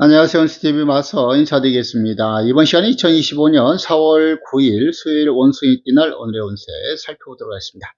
안녕하세요. 스티브 마서 인사드리겠습니다. 이번 시간은 2025년 4월 9일 수요일 원숭이 띠날 오늘의 운세 살펴보도록 하겠습니다.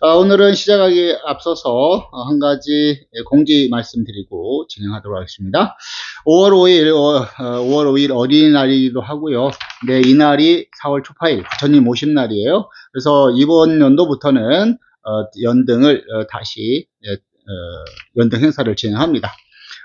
아, 오늘은 시작하기 앞서서 한 가지 공지 말씀드리고 진행하도록 하겠습니다. 5월 5일, 어, 5월 5일 어린이날이기도 하고요. 네, 이날이 4월 초파일, 부처님 오신 날이에요. 그래서 이번 연도부터는 어, 연등을 어, 다시 예, 어, 연등 행사를 진행합니다.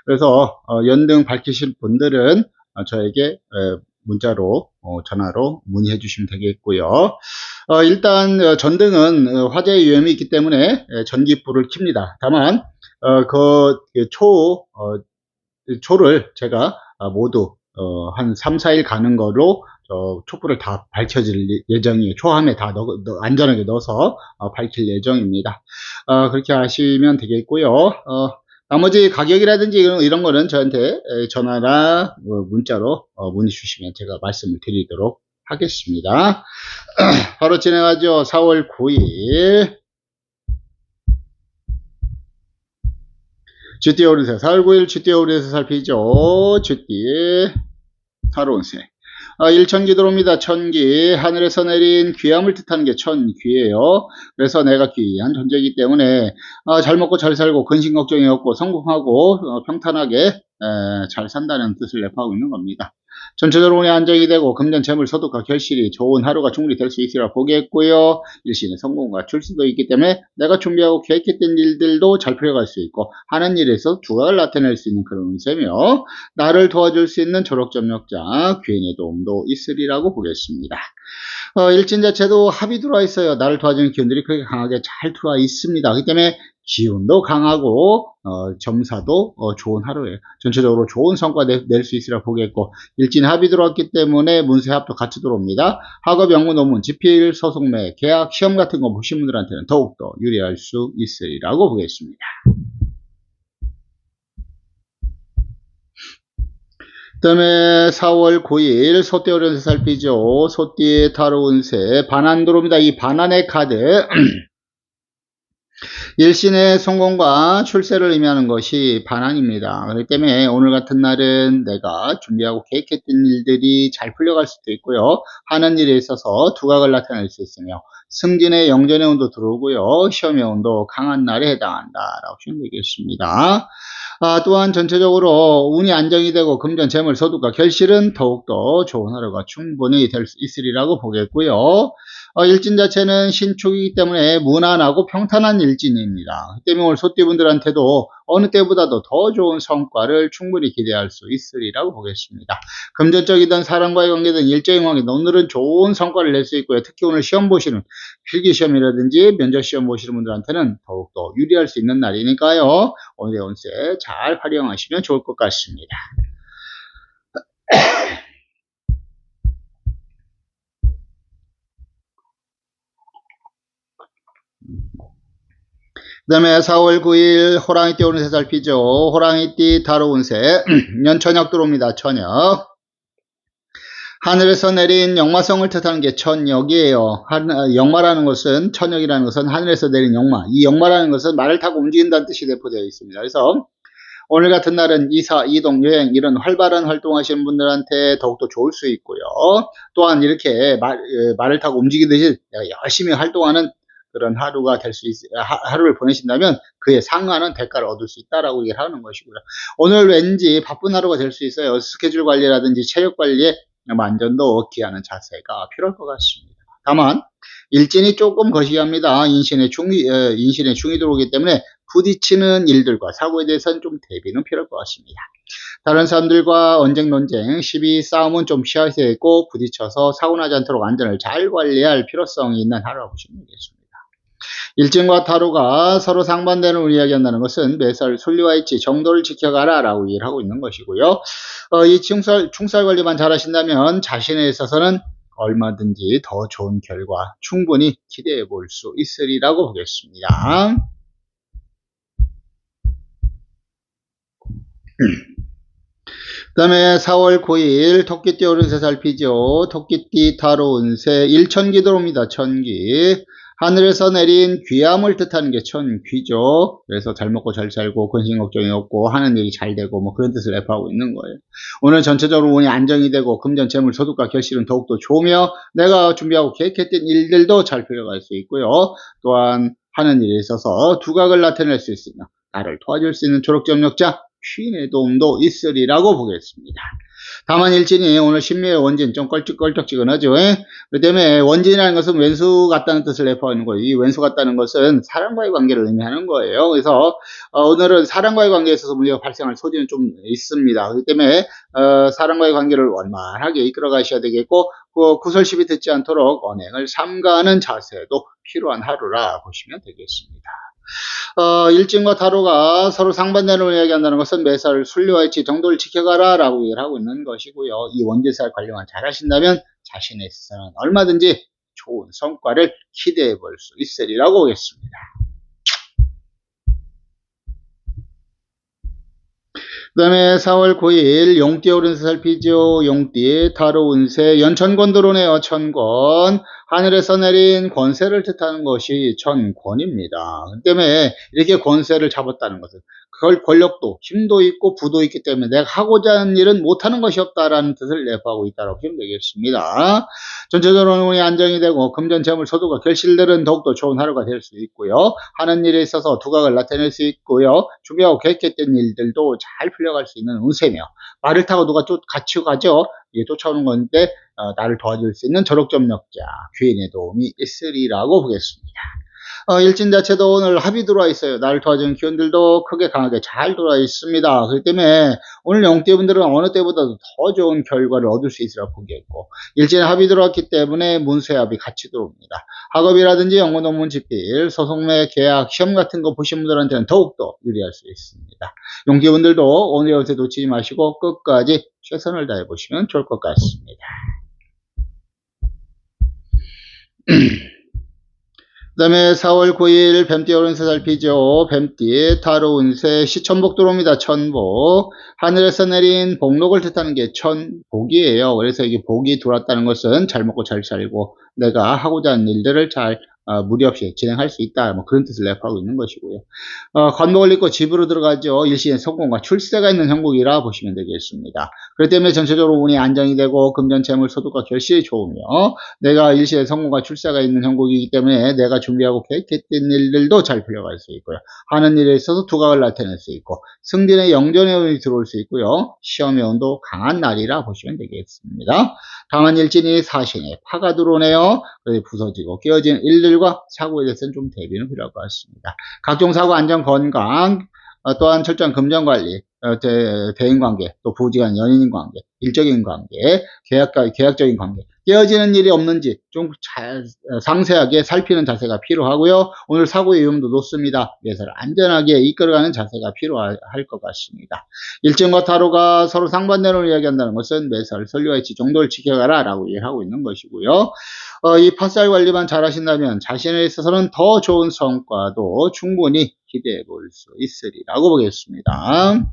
그래서 어, 연등 밝히실 분들은 어, 저에게 에, 문자로 어, 전화로 문의해 주시면 되겠고요. 어, 일단 어, 전등은 어, 화재의 위험이 있기 때문에 에, 전기불을 켭니다. 다만 어, 그 초, 어, 초를 제가 아, 모두 어, 한 3, 4일 가는 거로 저 촛불을 다 밝혀질 예정이에요. 초함에 다 넣, 넣, 안전하게 넣어서 어, 밝힐 예정입니다. 어, 그렇게 하시면 되겠고요. 어, 나머지 가격이라든지 이런, 이런 거는 저한테 전화나 뭐 문자로 어, 문의 주시면 제가 말씀을 드리도록 하겠습니다. 바로 진행하죠. 4월 9일 쥐띠 오르세 4월 9일 쥐띠 오르세 살피죠. 쥐띠 타로운세 아, 일천기 들어옵니다. 천기. 하늘에서 내린 귀함을 뜻하는 게 천귀예요. 그래서 내가 귀한 존재이기 때문에 아, 잘 먹고 잘 살고 근심 걱정이 없고 성공하고 어, 평탄하게 에, 잘 산다는 뜻을 내포하고 있는 겁니다. 전체적으로 운이 안정이 되고 금전 재물 소득과 결실이 좋은 하루가 충분히 될 수 있으리라 보겠고요. 일신의 성공과 출세도 있기 때문에 내가 준비하고 계획했던 일들도 잘 풀려갈 수 있고 하는 일에서 두각을 나타낼 수 있는 그런 운세며 나를 도와줄 수 있는 조력점력자 귀인의 도움도 있으리라고 보겠습니다. 어, 일진 자체도 합이 들어와 있어요. 나를 도와주는 기운들이 크게 강하게 잘 들어와 있습니다. 그렇기 때문에 기운도 강하고 어, 점사도 어, 좋은 하루예요. 전체적으로 좋은 성과 낼 수 있으라 보겠고 일진 합이 들어왔기 때문에 문세 합도 같이 들어옵니다. 학업, 영문, 논문, 지필, 소송매, 계약, 시험 같은 거 보신 분들한테는 더욱더 유리할 수 있으리라고 보겠습니다. 그 다음에 4월 9일 소띠 오른세 살피죠. 소띠의 타로 운세 반환 들어옵니다. 이 반환의 카드 일신의 성공과 출세를 의미하는 것이 반환입니다. 그렇기 때문에 오늘 같은 날은 내가 준비하고 계획했던 일들이 잘 풀려갈 수도 있고요. 하는 일에 있어서 두각을 나타낼 수 있으며 승진의 영전의 운도 들어오고요. 시험의 운도 강한 날에 해당한다라고 보시면 되겠습니다. 아, 또한 전체적으로 운이 안정이 되고 금전, 재물, 소득과 결실은 더욱더 좋은 하루가 충분히 될 수 있으리라고 보겠고요. 어, 일진 자체는 신축이기 때문에 무난하고 평탄한 일진입니다. 그 때문에 소띠분들한테도 어느 때보다도 더 좋은 성과를 충분히 기대할 수 있으리라고 보겠습니다. 금전적이든 사람과의 관계든 일적인 관계든 오늘은 좋은 성과를 낼 수 있고요. 특히 오늘 시험 보시는 필기시험이라든지 면접시험 보시는 분들한테는 더욱더 유리할 수 있는 날이니까요. 오늘의 운세 잘 활용하시면 좋을 것 같습니다. 그 다음에 4월 9일 호랑이띠 오는 세 살피죠. 호랑이띠 다로운 새 연천역 들어옵니다. 천역. 하늘에서 내린 영마성을 뜻하는 게 천역이에요. 영마라는 것은 천역이라는 것은 하늘에서 내린 영마. 이 영마라는 것은 말을 타고 움직인다는 뜻이 내포되어 있습니다. 그래서 오늘 같은 날은 이사, 이동, 여행 이런 활발한 활동하시는 분들한테 더욱더 좋을 수 있고요. 또한 이렇게 말, 말을 타고 움직이듯이 열심히 활동하는 그런 하루가 될 수 있, 하루를 보내신다면 그에 상하는 대가를 얻을 수 있다라고 얘기를 하는 것이고요. 오늘 왠지 바쁜 하루가 될 수 있어요. 스케줄 관리라든지 체력 관리에 만전도 기하는 자세가 필요할 것 같습니다. 다만 일진이 조금 거시기합니다. 인신의 중이 어, 인신의 중이 들어오기 때문에 부딪히는 일들과 사고에 대해서는 좀 대비는 필요할 것 같습니다. 다른 사람들과 언쟁 논쟁, 시비 싸움은 좀 피하셔야 고 부딪혀서 사고 나지 않도록 안전을 잘 관리할 필요성이 있는 하루라고 보시면 되겠습니다. 일진과 타로가 서로 상반되는 이야기한다는 것은 매설 순리와 일치 정도를 지켜가라 라고 얘기를 하고 있는 것이고요. 어, 이 충살, 충살 관리만 잘 하신다면 자신에 있어서는 얼마든지 더 좋은 결과 충분히 기대해 볼 수 있으리라고 보겠습니다. 그 다음에 4월 9일 토끼띠 오른세 살피죠. 토끼띠 타로 운세 1천기 들어옵니다. 천기. 하늘에서 내린 귀함을 뜻하는 게 천귀죠. 그래서 잘 먹고 잘 살고 근심 걱정이 없고 하는 일이 잘 되고 뭐 그런 뜻을 내포하고 있는 거예요. 오늘 전체적으로 운이 안정이 되고 금전 재물 소득과 결실은 더욱더 좋으며 내가 준비하고 계획했던 일들도 잘 풀려갈 수 있고요. 또한 하는 일에 있어서 두각을 나타낼 수 있으며 나를 도와줄 수 있는 조력점력자 퀸의 도움도 있으리라고 보겠습니다. 다만 일진이 오늘 신묘의 원진 좀 껄쩍껄쩍지근하죠. 그 때문에 원진이라는 것은 왼수 같다는 뜻을 내포하는 거예요. 이 왼수 같다는 것은 사람과의 관계를 의미하는 거예요. 그래서 어, 오늘은 사람과의 관계에 있어서 문제가 발생할 소지는 좀 있습니다. 그렇기 때문에 어, 사람과의 관계를 원만하게 이끌어 가셔야 되겠고 그 구설십이 듣지 않도록 언행을 삼가하는 자세도 필요한 하루라 보시면 되겠습니다. 어, 일진과 타로가 서로 상반되는 이야기한다는 것은 매사를 순료할지 정도를 지켜가라 라고 얘기를 하고 있는 것이고요. 이 원죄살 관리만 잘 하신다면 자신에 있어서는 얼마든지 좋은 성과를 기대해 볼 수 있으리라고 보겠습니다. 그 다음에 4월 9일 용띠 오른세 살피죠. 용띠 타로 운세 연천권 들어오네요. 천권 하늘에서 내린 권세를 뜻하는 것이 천권입니다. 그 때문에 이렇게 권세를 잡았다는 것은 그걸 권력도 힘도 있고 부도 있기 때문에 내가 하고자 하는 일은 못하는 것이 없다라는 뜻을 내포하고 있다고 보면 되겠습니다. 전체적으로 운이 안정이 되고 금전 재물 소득과 결실들은 더욱더 좋은 하루가 될 수 있고요. 하는 일에 있어서 두각을 나타낼 수 있고요. 준비하고 계획했던 일들도 잘 풀려갈 수 있는 운세며 말을 타고 누가 쫓 같이 가죠. 이게 쫓아오는 건데 어, 나를 도와줄 수 있는 저력점력자 귀인의 도움이 있으리라고 보겠습니다. 어, 일진 자체도 오늘 합이 들어와 있어요. 나를 도와주는 기운들도 크게 강하게 잘 들어와 있습니다. 그렇기 때문에 오늘 영띠분들은 어느 때보다도 더 좋은 결과를 얻을 수 있으라 보겠고 일진 합이 들어왔기 때문에 문세합이 같이 들어옵니다. 학업이라든지 영어 논문 집필, 소송매 계약, 시험 같은 거 보신 분들한테는 더욱더 유리할 수 있습니다. 용띠분들도 오늘 요새 놓치지 마시고 끝까지 최선을 다해 보시면 좋을 것 같습니다. 그 다음에 4월 9일 뱀띠 오른세 살피죠. 뱀띠 타로 운세 시천복 들어옵니다. 천복. 하늘에서 내린 복록을 뜻하는 게 천복이에요. 그래서 이게 복이 들어왔다는 것은 잘 먹고 잘 살고 내가 하고자 하는 일들을 잘 어, 무리 없이 진행할 수 있다. 뭐 그런 뜻을 내포하고 있는 것이고요. 어, 관목을 입고 집으로 들어가죠. 일시의 성공과 출세가 있는 형국이라 보시면 되겠습니다. 그렇기 때문에 전체적으로 운이 안정이 되고 금전 재물 소득과 결실이 좋으며 내가 일시의 성공과 출세가 있는 형국이기 때문에 내가 준비하고 계획했던 일들도 잘 풀려갈 수 있고요. 하는 일에 있어서 두각을 나타낼 수 있고 승진의 영전의 운이 들어올 수 있고요. 시험의 운도 강한 날이라 보시면 되겠습니다. 강한 일진이 사신에 파가 들어오네요. 그래서 부서지고 깨어지는 일들 과 사고에 대해서는 좀 대비는 필요할 것 같습니다. 각종 사고 안전 건강 어, 또한 철저한 금전 관리, 어, 대, 인 관계, 또 부지간 연인 관계, 일적인 관계, 계약, 계약적인 관계, 깨어지는 일이 없는지 좀 잘, 어, 상세하게 살피는 자세가 필요하고요. 오늘 사고의 위험도 높습니다. 그래서 안전하게 이끌어가는 자세가 필요할 것 같습니다. 일정과 타로가 서로 상반되는 이야기한다는 것은 매설, 설료의 지 정도를 지켜가라 라고 얘기하고 있는 것이고요. 어, 이 팟살 관리만 잘 하신다면 자신에 있어서는 더 좋은 성과도 충분히 기대해 볼 수 있으리라고 보겠습니다.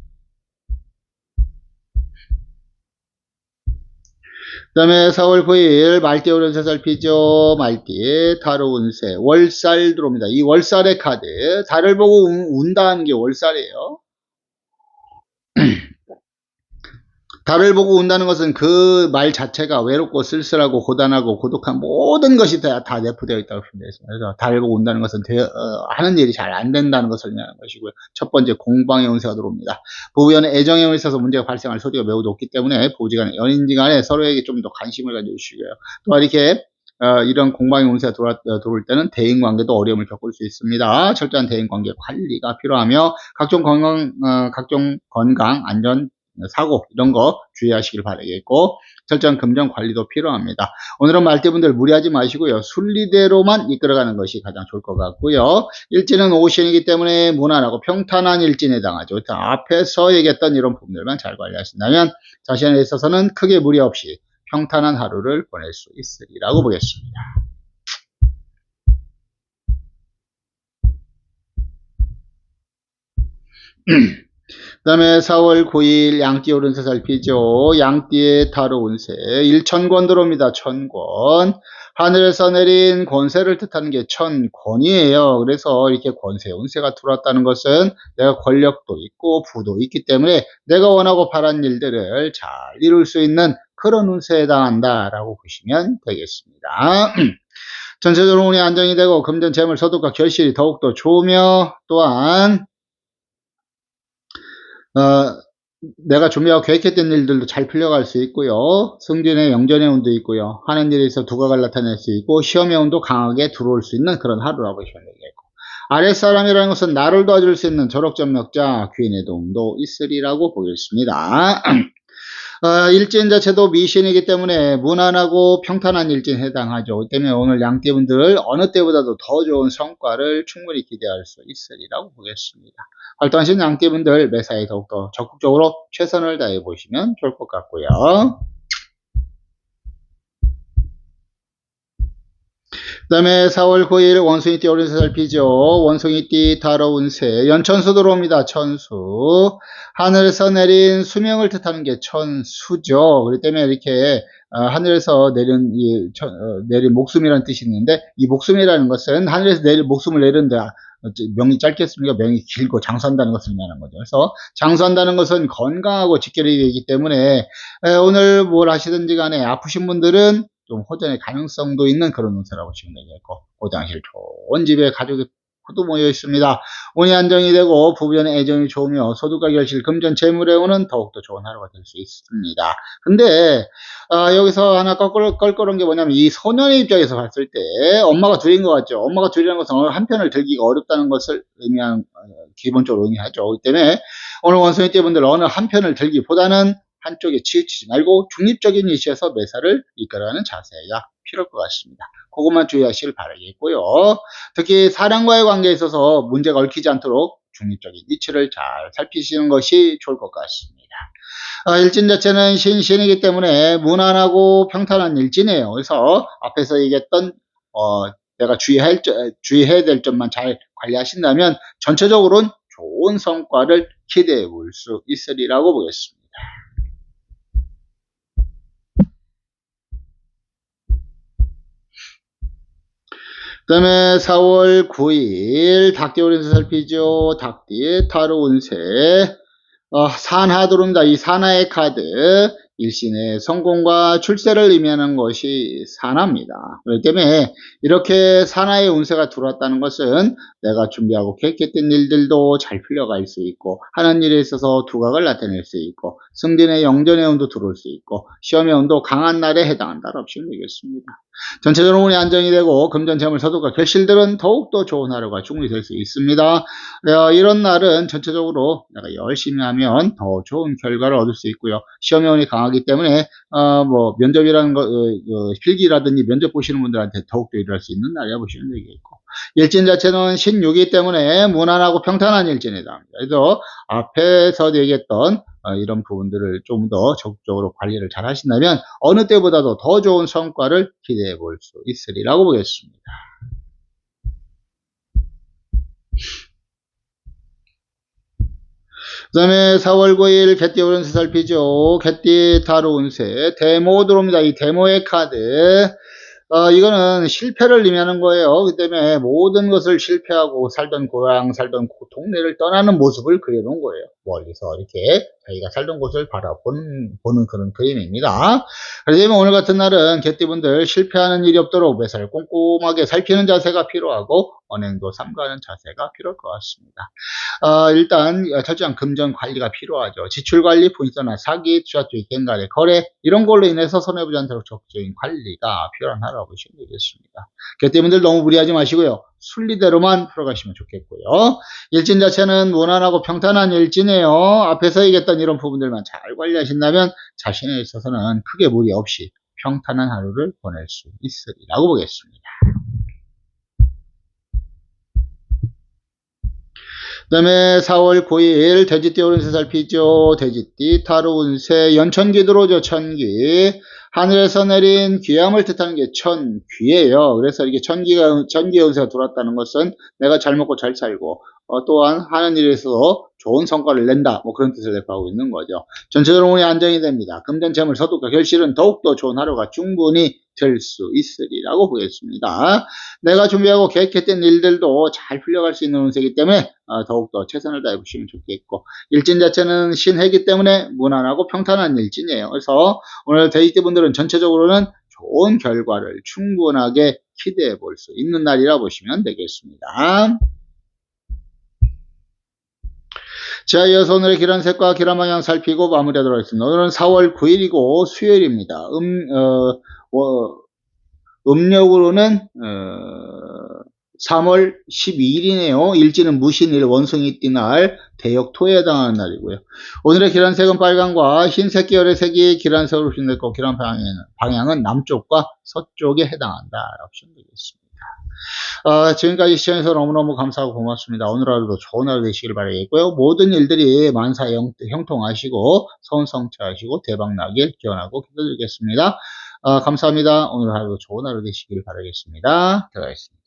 그 다음에 4월 9일 말띠 오른세 살피죠. 말띠 타로 운세 월살 들어옵니다. 이 월살의 카드 달을 보고 운다는 게 월살이에요. 달을 보고 운다는 것은 그 말 자체가 외롭고 쓸쓸하고 고단하고 고독한 모든 것이 다, 다 내포되어 있다고 표현되어 습니다 그래서 달을 보고 운다는 것은 되, 어, 하는 일이 잘 안 된다는 것을 의미하는 것이고요. 첫 번째 공방의 운세가 들어옵니다. 부부연의 애정에 있어서 문제가 발생할 소리가 매우 높기 때문에 부부지간에 연인지간에 서로에게 좀 더 관심을 가져주시고요. 또한 이렇게 어, 이런 공방의 운세가 들어, 어, 들어올 때는 대인 관계도 어려움을 겪을 수 있습니다. 철저한 대인 관계 관리가 필요하며 각종 건강, 어, 각종 건강, 안전, 사고 이런 거 주의하시길 바라겠고 철저한 금전 관리도 필요합니다. 오늘은 말대분들 무리하지 마시고요. 순리대로만 이끌어가는 것이 가장 좋을 것 같고요. 일진은 오션이기 때문에 무난하고 평탄한 일진에 해당하죠. 앞에서 얘기했던 이런 부분들만 잘 관리하신다면 자신에 있어서는 크게 무리 없이 평탄한 하루를 보낼 수 있으리라고 보겠습니다. 그 다음에 4월 9일 양띠 오른세 살피죠. 양띠의 타로 운세. 1천권 들어옵니다. 천권. 하늘에서 내린 권세를 뜻하는 게 천권이에요. 그래서 이렇게 권세, 운세가 들어왔다는 것은 내가 권력도 있고 부도 있기 때문에 내가 원하고 바란 일들을 잘 이룰 수 있는 그런 운세에 해당한다라고 보시면 되겠습니다. 전체적으로 운이 안정이 되고 금전 재물 소득과 결실이 더욱더 좋으며 또한 어, 내가 준비하고 계획했던 일들도 잘 풀려갈 수 있고요. 승진의 영전의 운도 있고요. 하는 일에 서 두각을 나타낼 수 있고 시험의 운도 강하게 들어올 수 있는 그런 하루라고 보시면 되겠고 아랫사람이라는 것은 나를 도와줄 수 있는 졸업점력자 귀인의 도움도 있으리라고 보겠습니다. 어, 일진 자체도 미신이기 때문에 무난하고 평탄한 일진에 해당하죠. 그 때문에 오늘 양띠분들 어느 때보다도 더 좋은 성과를 충분히 기대할 수 있으리라고 보겠습니다. 활동하신 양띠분들 매사에 더욱더 적극적으로 최선을 다해 보시면 좋을 것 같고요. 그 다음에 4월 9일 원숭이띠 오른세 살피죠. 원숭이띠 달아운세 연천수 들어옵니다. 천수 하늘에서 내린 수명을 뜻하는 게 천수죠. 그렇기 때문에 이렇게 어, 하늘에서 내린 이, 천, 어, 내린 목숨이라는 뜻이 있는데 이 목숨이라는 것은 하늘에서 내린 목숨을 내린다. 명이 짧겠습니까? 명이 길고 장수한다는 것을 의미하는 거죠. 그래서 장수한다는 것은 건강하고 직결이 되기 때문에 오늘 뭘 하시든지 간에 아프신 분들은 좀 호전의 가능성도 있는 그런 운세라고 보시면 되겠고 그 당시에 좋은 집에 가족이 모두 모여 있습니다. 운이 안정이 되고 부부간의 애정이 좋으며 소득과 결실, 금전, 재물의 운은 더욱더 좋은 하루가 될 수 있습니다. 근데 어, 여기서 하나 껄끄러, 껄끄러운 게 뭐냐면 이 소년의 입장에서 봤을 때 엄마가 둘인 것 같죠. 엄마가 둘이라는 것은 어느 한편을 들기가 어렵다는 것을 의미한 어, 기본적으로 의미하죠. 그렇기 때문에 오늘 원숭이 떼분들 어느 한편을 들기보다는 한쪽에 치우치지 말고 중립적인 위치에서 매사를 이끌어가는 자세가 필요할 것 같습니다. 그것만 주의하시길 바라겠고요. 특히 사람과의 관계에 있어서 문제가 얽히지 않도록 중립적인 위치를 잘 살피시는 것이 좋을 것 같습니다. 어, 일진 자체는 신신이기 때문에 무난하고 평탄한 일진이에요. 그래서 앞에서 얘기했던 어, 내가 주의할, 주의해야 될 점만 잘 관리하신다면 전체적으로는 좋은 성과를 기대해 볼 수 있으리라고 보겠습니다. 그 다음에 4월 9일 닭띠 오른세 살피죠. 닭띠 타로 운세 어, 산하 들어옵니다. 이 산하의 카드 일신의 성공과 출세를 의미하는 것이 산하입니다. 그렇기 때문에 이렇게 산하의 운세가 들어왔다는 것은 내가 준비하고 계획했던 일들도 잘 풀려갈 수 있고 하는 일에 있어서 두각을 나타낼 수 있고 승진의 영전의 운도 들어올 수 있고 시험의 운도 강한 날에 해당한다라고 보시면 되겠습니다. 전체적으로 운이 안정이 되고 금전 재물 서독과 결실들은 더욱더 좋은 하루가 충분히 될 수 있습니다. 어, 이런 날은 전체적으로 내가 열심히 하면 더 좋은 결과를 얻을 수 있고요. 시험의 운이 강하기 때문에 어, 뭐 면접이라는 거 어, 어, 필기라든지 면접 보시는 분들한테 더욱더 일할 수 있는 날이라 보시면 되겠고 일진 자체는 신유기 때문에 무난하고 평탄한 일진이다. 그래서 앞에서 얘기했던 어, 이런 부분들을 좀 더 적극적으로 관리를 잘 하신다면 어느 때보다도 더 좋은 성과를 기대해 볼 수 있으리라고 보겠습니다. 그 다음에 4월 9일 개띠 오른 세 살피죠. 개띠 다로 운세. 데모 들어옵니다. 이 데모의 카드. 어, 이거는 실패를 의미하는 거예요. 그 때문에 모든 것을 실패하고 살던 고향, 살던 동네를 떠나는 모습을 그려놓은 거예요. 멀리서 이렇게 자기가 살던 곳을 바라보는 보는 그런 그림입니다. 그래서 오늘 같은 날은 개띠분들 실패하는 일이 없도록 매사를 꼼꼼하게 살피는 자세가 필요하고 언행도 삼가하는 자세가 필요할 것 같습니다. 어, 일단 철저한 금전 관리가 필요하죠. 지출 관리, 분서나 사기, 투자 투기, 갱간의 거래 이런 걸로 인해서 손해보지 않도록 적극적인 관리가 필요한 하라고 보시면 되겠습니다. 개띠분들 너무 무리하지 마시고요. 순리대로만 풀어가시면 좋겠고요. 일진 자체는 무난하고 평탄한 일진이에요. 앞에서 얘기했던 이런 부분들만 잘 관리하신다면 자신에 있어서는 크게 무리 없이 평탄한 하루를 보낼 수 있으리라고 보겠습니다. 그 다음에 4월 9일 돼지띠 오른세 살피죠. 돼지띠 타로 운세 연천기 들어오죠. 천기 하늘에서 내린 귀함을 뜻하는 게 천귀예요. 그래서 이게 천기가 천기 연세가 들어왔다는 것은 내가 잘 먹고 잘 살고 어, 또한 하는 일에서 좋은 성과를 낸다. 뭐 그런 뜻을 내포하고 있는 거죠. 전체적으로 운이 안정이 됩니다. 금전 재물 서독과 결실은 더욱더 좋은 하루가 충분히 될 수 있으리라고 보겠습니다. 내가 준비하고 계획했던 일들도 잘 풀려갈 수 있는 운세이기 때문에 어, 더욱더 최선을 다해 보시면 좋겠고 일진 자체는 신해기 때문에 무난하고 평탄한 일진이에요. 그래서 오늘 데이트 분들은 전체적으로는 좋은 결과를 충분하게 기대해 볼 수 있는 날이라 보시면 되겠습니다. 자, 이어서 오늘의 기란색과 기란 방향 살피고 마무리하도록 하겠습니다. 오늘은 4월 9일이고 수요일입니다. 음, 어, 어, 음력으로는 어, 3월 12일이네요. 일지는 무신일 원숭이 띠날 대역 토에 해당하는 날이고요. 오늘의 기란색은 빨강과 흰색 계열의 색이 기란색으로 휘냈고 기란 방향은, 방향은 남쪽과 서쪽에 해당한다. 라고 보시면 되겠습니다. 어, 지금까지 시청해서 너무너무 감사하고 고맙습니다. 오늘 하루도 좋은 하루 되시길 바라겠고요. 모든 일들이 만사 형, 형통하시고 선성취하시고 대박나길 기원하고 기도드리겠습니다. 어, 감사합니다. 오늘 하루도 좋은 하루 되시길 바라겠습니다. 들어가겠습니다.